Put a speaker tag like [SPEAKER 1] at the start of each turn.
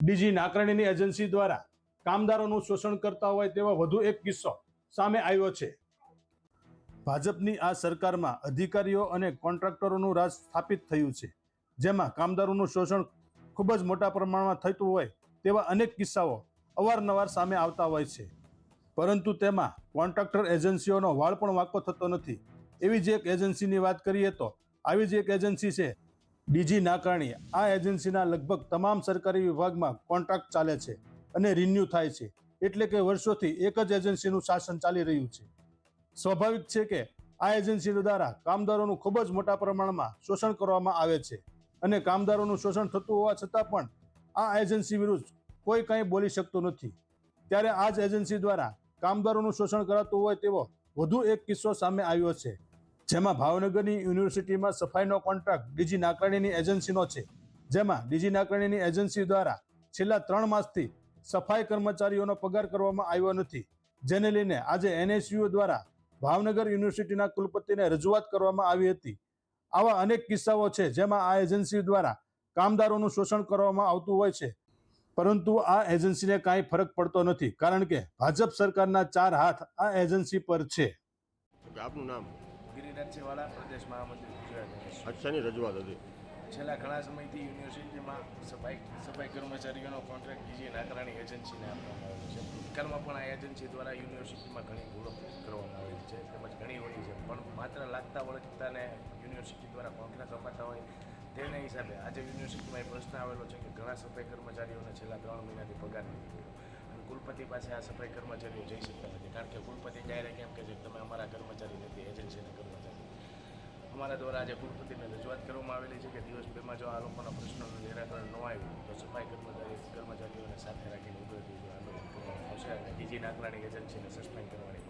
[SPEAKER 1] DG નાકરણીની agency દ્વારા કામદારોનું શોષણ કરતા હોય તેવા વધુ એક કિસ્સો સામે આવ્યો છે. ભાજપની આ સરકારમાં અધિકારીઓ અને કોન્ટ્રાક્ટરોનું રાજ સ્થાપિત થયું છે. જેમાં કામદારોનું શોષણ ખૂબ જ મોટા પ્રમાણમાં થતું હોય તેવા અનેક કિસ્સાઓ અવારનવાર સામે આવતા હોય છે. પરંતુ તેમાં કોન્ટ્રાક્ટર એજન્સીઓનો વાળ પણ વાંકો થતો નથી. એવી જ એક એજન્સીની વાત કરીએ તો આવી જ એક એજન્સી છે ડીજી નાકાણી, આ એજન્સીના લગભગ તમામ સરકારી વિભાગમાં કોન્ટ્રાક્ટ ચાલે છે અને રિન્યુ થાય છે. એટલે કે વર્ષોથી એક જ એજન્સીનું શાસન ચાલી રહ્યું છે. સ્વાભાવિક છે કે આ એજન્સી દ્વારા કામદારોનું ખૂબ જ મોટા પ્રમાણમાં શોષણ કરવામાં આવે છે અને કામદારોનું શોષણ થતું હોવા છતાં પણ આ એજન્સી વિરુદ્ધ કોઈ કંઈ બોલી શકતું નથી. ત્યારે આ જ એજન્સી દ્વારા કામદારોનું શોષણ કરાતું હોય તેવો વધુ એક કિસ્સો સામે આવ્યો છે. જેમાં ભાવનગરની યુનિવર્સિટીમાં સફાઈનો કોન્ટ્રાક્ટ, ડીજી નાકરણીની એજન્સીનો છે. જેમાં ડીજી નાકરણીની એજન્સી દ્વારા છેલ્લા ત્રણ માસથી સફાઈ કર્મચારીઓનો પગાર કરવામાં આવ્યો નથી. જેને લઈને આજે એનએસયુ દ્વારા ભાવનગર યુનિવર્સિટીના કુલપતિને રજૂઆત કરવામાં આવી હતી. આવા અનેક કિસ્સાઓ છે જેમાં આ એજન્સી દ્વારા કામદારોનું શોષણ કરવામાં આવતું હોય છે. પરંતુ આ એજન્સીને કાંઈ ફરક પડતો નથી, કારણ કે ભાજપ સરકારના ચાર હાથ આ એજન્સી પર છે.
[SPEAKER 2] આપનું નામ?
[SPEAKER 3] ગિરિરાજસિંહવાળા પ્રદેશ મહામંત્રી ગુજરાત
[SPEAKER 2] અચ્છાની રજૂઆત હતી.
[SPEAKER 3] છેલ્લા ઘણા સમયથી યુનિવર્સિટીમાં સફાઈ સફાઈ કર્મચારીઓનો કોન્ટ્રાક્ટ બીજી નાકરાણી એજન્સીને આપવામાં આવ્યો છે. ભૂતકાળમાં પણ આ એજન્સી દ્વારા યુનિવર્સિટીમાં ઘણી ભૂલો કરવામાં આવેલી છે તેમજ ઘણી હોતી છે. પણ માત્ર લાગતા વળગતાને યુનિવર્સિટી દ્વારા કોન્ટ્રાક્ટ અપાતા હોય તેના હિસાબે આજે યુનિવર્સિટીમાં એ પ્રશ્ન આવેલો છે કે ઘણા સફાઈ કર્મચારીઓને છેલ્લા ત્રણ મહિનાથી પગાર નથી અને કુલપતિ પાસે આ સફાઈ કર્મચારીઓ જઈ શકતા નથી. કારણ કે કુલપતિ ડાયરેક્ટ એમ કે છે કે તમે અમારા કર્મચારી નથી અમારા દ્વારા આજે કુલપતિને રજૂઆત કરવામાં આવેલી છે કે દિવસ બેમાં જો આ લોકોના પ્રશ્નોનું નિરાકરણ ન આવ્યું, તો સફાઈ કર્મચારી, કર્મચારીઓને સાથે રાખીને ઉગ્ર આંદોલન કરવામાં આવશે અને બીજી નાકરાણી એજન્સીને સસ્પેન્ડ કરવાની